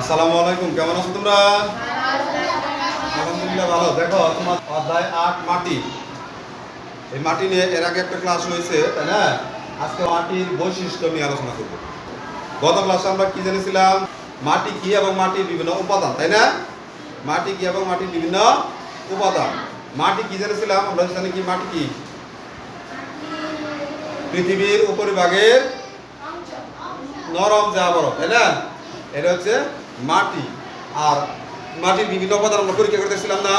আসসালামু আলাইকুম, কেমন আছো তোমরা? আলহামদুলিল্লাহ ভালো। দেখো, তোমার অধ্যায় আট মাটি। এই মাটি নিয়ে এর আগে একটা ক্লাস হয়েছে, তাই না? আজকে মাটির বৈশিষ্ট্য নিয়ে আলোচনা করব। গত ক্লাসে আমরা কি জেনেছিলাম? মাটি কি এবং মাটির বিভিন্ন উপাদান, তাই না? মাটি কি এবং মাটির বিভিন্ন উপাদান। মাটি কি জেনেছিলাম? আমরা জানি কি মাটি কি? পৃথিবীর উপরিভাগের নরম যা বরফ তাই না? এটা হচ্ছে মাটি আর মাটির বিভিন্ন উপাদান আমরা পরীক্ষা করতেছিলাম না।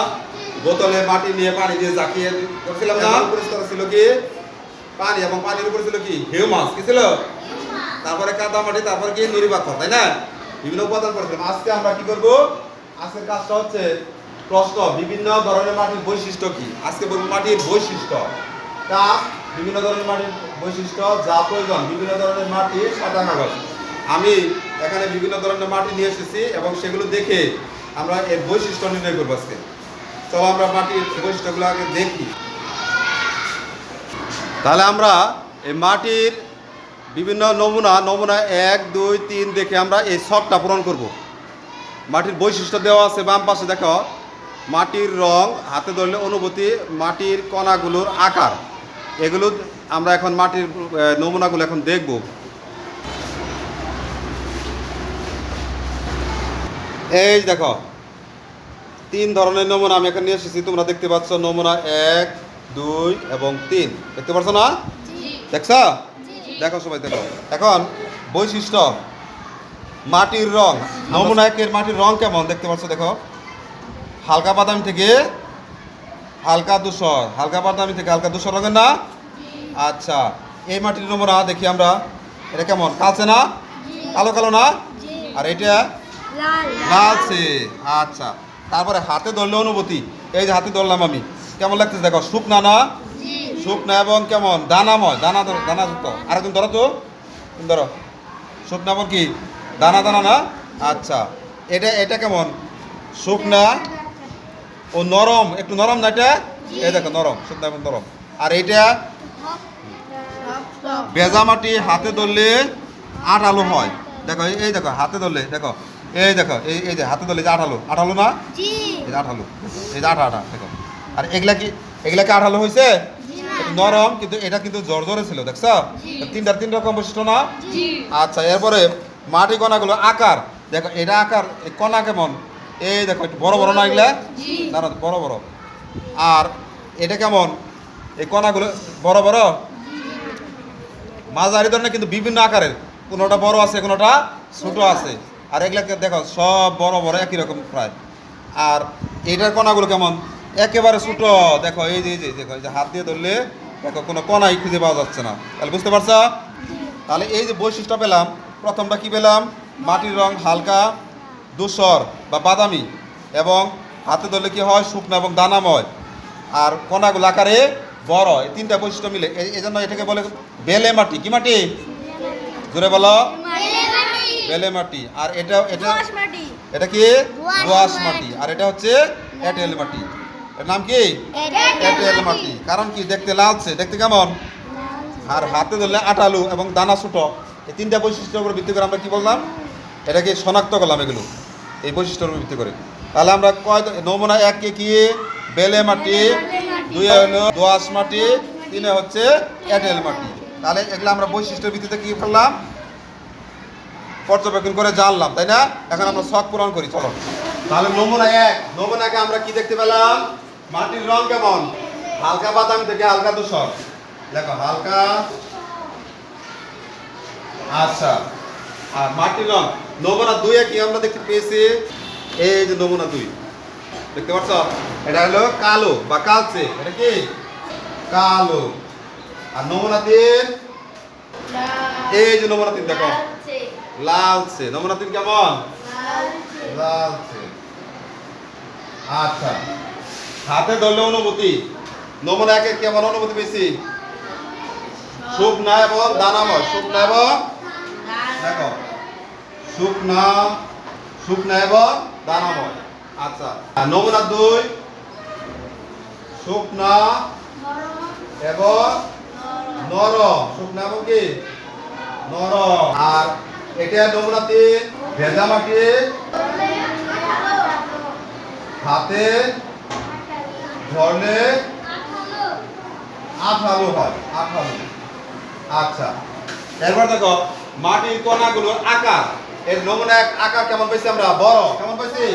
বোতলে মাটি নিয়ে পানি দিয়ে জাকিয়ে করছিলাম না। পরিষ্কার ছিল কি? পানি এবং পানির উপরে ছিল কি? হিউমাস, কি ছিল? তারপরে কাদা মাটি, তারপরে কি? নুড়ি পাথর তাই না? বিভিন্ন উপাদান করেছিলাম আজকে আমরা কি করব? আজকের কাজটা হচ্ছে প্রশ্ন, বিভিন্ন ধরনের মাটির বৈশিষ্ট্য কি? আজকে বলব মাটির বৈশিষ্ট্য। তা, বিভিন্ন ধরনের মাটির বৈশিষ্ট্য, যা প্রয়োজন, বিভিন্ন ধরনের মাটি সাদা কাগজ আমি এখানে বিভিন্ন ধরনের মাটি নিয়ে এসেছি এবং সেগুলো দেখে আমরা এর বৈশিষ্ট্য নির্ণয় করব আজকে। চলো আমরা মাটির বৈশিষ্ট্যগুলো আগে দেখি। তাহলে আমরা এই মাটির বিভিন্ন নমুনা নমুনা এক, দুই, তিন দেখে আমরা এই শখটা পূরণ করব। মাটির বৈশিষ্ট্য দেওয়া আছে বাম পাশে, দেখো। মাটির রং, হাতে ধরলে অনুভূতি, মাটির কণাগুলোর আকার। এগুলো আমরা এখন মাটির নমুনাগুলো এখন দেখব। এই দেখো তিন ধরনের নমুনা আমি এখানে নিয়ে এসেছি তোমরা দেখতে পাচ্ছ নমুনা এক দুই এবং তিন। দেখতে পাচ্ছ না? দেখছ? দেখো সবাই দেখো। এখন বৈশিষ্ট্য মাটির রং। নমুনা একের মাটির রং কেমন? দেখতে পাচ্ছ দেখো। হালকা বাদামি থেকে হালকা ধূসর। হালকা বাদামি থেকে হালকা ধূসর রঙের না? আচ্ছা এই মাটির নমুনা দেখি আমরা। এটা কেমন? কালচে না? কালো কালো না? আর এটা লালচে আচ্ছা। তারপরে হাতে ধরলে অনুভূতি। এই যে হাতে ধরলাম আমি। কেমন লাগতেছে? দেখো শুকনা না? শুকনা এবং কেমন? দানাময় দানা যুক্ত। আরেকদিন ধরো তো। ধরো। শুকনা এবং কি? দানা দানা না? আচ্ছা। এটা এটা কেমন? শুকনা ও নরম। একটু নরম না এটা? এই দেখো নরম। শুকনা এবং নরম। আর এইটা ভেজা মাটি হাতে ধরলে আঠালো হয়। দেখো এই দেখো হাতে ধরলে। দেখো এই দেখো এই এই যে হাতে ধরলে যে আঠালো আঠালো না? জি। এই যে আঠালো এই যে আঠা আঠা দেখো। আর এগুলা কি এগুলা কি আঠালো হয়েছে নরম কিন্তু এটা কিন্তু জোর জোরে ছিল দেখছ? তিনটার তিন রকম বৈশিষ্ট্য না? আচ্ছা এরপরে মাটি কণাগুলো আকার। দেখো এটা আকার এই কণা কেমন? এই দেখো একটু বড় বড় না এগুলা? না না বড় বড়। আর এটা কেমন? এই কণাগুলো বড় বড়? মাঝারি ধরনের কিন্তু বিভিন্ন আকারের। কোনোটা বড় আছে কোনোটা ছোট আছে। আর এগুলাকে দেখো, সব বড় বড় একই রকম প্রায় আর এটার কণাগুলো কেমন? একেবারে ছোট। দেখো, এই যে এই যে দেখো, এই যে হাত দিয়ে ধরলে, দেখো, কোনো কণাই খুঁজে পাওয়া যাচ্ছে না। তাহলে বুঝতে পারছ? তাহলে এই যে বৈশিষ্ট্য পেলাম, প্রথমটা কি পেলাম? মাটির রং হালকা, ধূসর বা বাদামি, এবং হাতে ধরলে কি হয়? শুকনো এবং দানাময়। আর কণাগুলো আকারে বড়। এই তিনটা বৈশিষ্ট্য মিলে। এই- এই জন্য এটাকে বলে বেলে মাটি। কি মাটি? জোরে বলো। বেলে মাটি। আর এটা এটা এটা কি? দোআঁশ দোয়াশ মাটি। আর এটা হচ্ছে এঁটেল মাটি। এর নাম কি? এঁটেল মাটি। কারণ কি? দেখতে লালছে দেখতে কেমন? আর হাতে ধরলে আটালু এবং দানা ছোট। এই তিনটা বৈশিষ্ট্যের উপর ভিত্তি করে আমরা কি বললাম? এটাকে শনাক্ত করলাম এগুলো। এই বৈশিষ্ট্যের উপর ভিত্তি করে। তাহলে আমরা কয় নমুনা এক কে কি? বেলে মাটি দুই হলো দোয়াশ মাটি তিনে হচ্ছে এঁটেল মাটি। তাহলে এগুলো আমরা বৈশিষ্ট্যের ভিত্তিতে কি করলাম? পর্যবেক্ষণ করে জানলাম তাই না? এখন আমরা শখ পূরণ করি চলো। তাহলে নমুনা এক। নমুনাকে আমরা কি দেখতে পেলাম? মাটির রং কেমন? হালকা বাদামি থেকে হালকা ধূসর। দেখো হালকা। আচ্ছা। আর মাটির রং। নমুনা দুই কি আমরা দেখতে পেয়েছি। এই যে নমুনা দুই। দেখতে পাচ্ছ? এটা হলো কালো বা কালচে। এটা কি? কালো। আর নমুনা তিন? এই যে নমুনা তিন দেখো। লালচে। নমুনা তিন কেমন? লালচে। আচ্ছা। হাতে ধরলে অনুভূতি নমুনা একে কেমন অনুভূতি বেশি শুকনা এবং দানাময়। শুকনা এবং দেখো। শুকনা শুকনা এবং দানাময়। আচ্ছা। নমুনা দুই। শুকনা এবং নরম। শুকনা এবং কি? নরম। আর এটা তিন ভেজা মাটি হাতে ধরলে আঠালো হয়, আঠালো। আচ্ছা এরপর দেখো, মাটির কণাগুলোর আকার। এর নমুনা এক আকার কেমন পাইছি আমরা? বড়। কেমন পাইছি?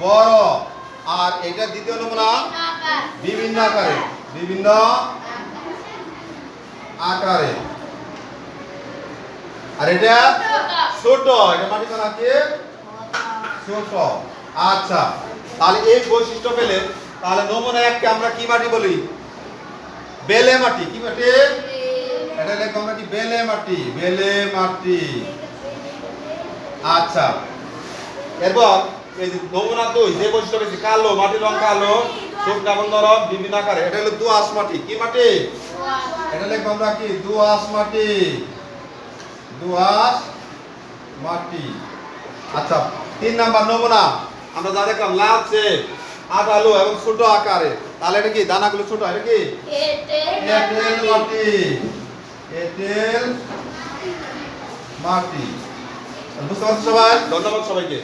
বড়। আর এটা দ্বিতীয় নমুনা বিভিন্ন আকারে। বিভিন্ন আকারে। আর এটা ছোট এটা মাটি কণা কি ছোট। আচ্ছা তাহলে এই বৈশিষ্ট্য পেলে তাহলে নমুনা এককে আমরা কি মাটি বলি? বেলে মাটি কি মাটি? এটা লেখো আমরা কি? বেলে মাটি বেলে মাটি। আচ্ছা এরপর এই যে নমুনা দুই যে বৈশিষ্ট্য পেয়েছি কালো মাটির রং কালো শুকনা এবং নরম বিভিন্ন আকারে এটা হলো দোআঁশ মাটি কি মাটি? এটা লিখব আমরা কি? দোআঁশ মাটি। দোআঁশ মাটি। আচ্ছা তিন নাম্বার নমুনা। আমরা যা দেখলাম লালচে আঠালো এবং ছোট আকারে। তাহলে এটা কি? দানাগুলো ছোট, এটা কি? এঁটেল মাটি। এঁটেল মাটি। বুঝতে পারছ সবাই? ধন্যবাদ সবাইকে।